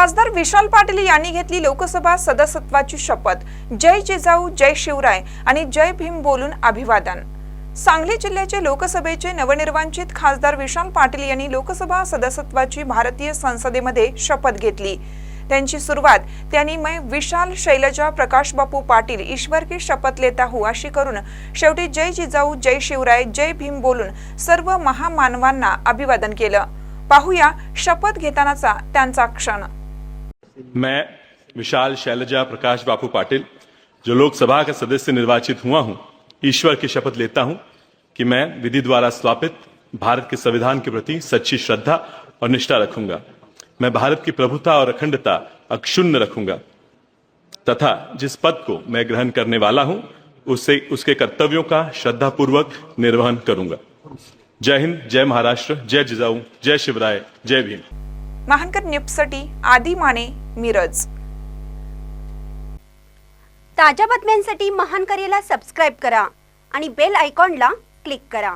खासदार विशाल पाटील यांनी घेतली लोकसभा सदस्यत्वाची शपथ. जय जिजाऊ जय शिवराय आणि जय भीम बोलून अभिवादन. सांगली जिल्ह्याचे लोकसभेचे नवनिर्वाचित खासदार विशाल पाटील यांनी लोकसभा सदस्यत्वाची भारतीय संसदेमध्ये शपथ घेतली. त्यांची सुरुवात त्यांनी मै विशाल शैलजा प्रकाश बापू पाटील ईश्वर की शपथ लेता हूँ अशी करून शेवटी जय जिजाऊ जय शिवराय जय भीम बोलून सर्व महामानवांना अभिवादन केलं. पाहूया शपथ घेतानाचा त्यांचा क्षण. मैं विशाल शैलजा प्रकाश बापू पाटिल, जो लोकसभा का सदस्य निर्वाचित हुआ हूँ, ईश्वर की शपथ लेता हूँ कि मैं विधि द्वारा स्थापित भारत के संविधान के प्रति सच्ची श्रद्धा और निष्ठा रखूँगा। मैं भारत की प्रभुता और अखंडता अक्षुण्ण रखूँगा। तथा जिस पद को मैं ग्रहण करने वाला हूँ उससे उसके कर्तव्यों का श्रद्धापूर्वक निर्वहन करूँगा। जय हिंद, जय महाराष्ट्र, जय जिजाऊ, जय शिवराय, जय भीम। महानकर न्यूजसाठी आदी माने मिरज. ताज्या बातम्यांसाठी महान करेला सबस्क्राईब करा आणि बेल आयकॉनला क्लिक करा.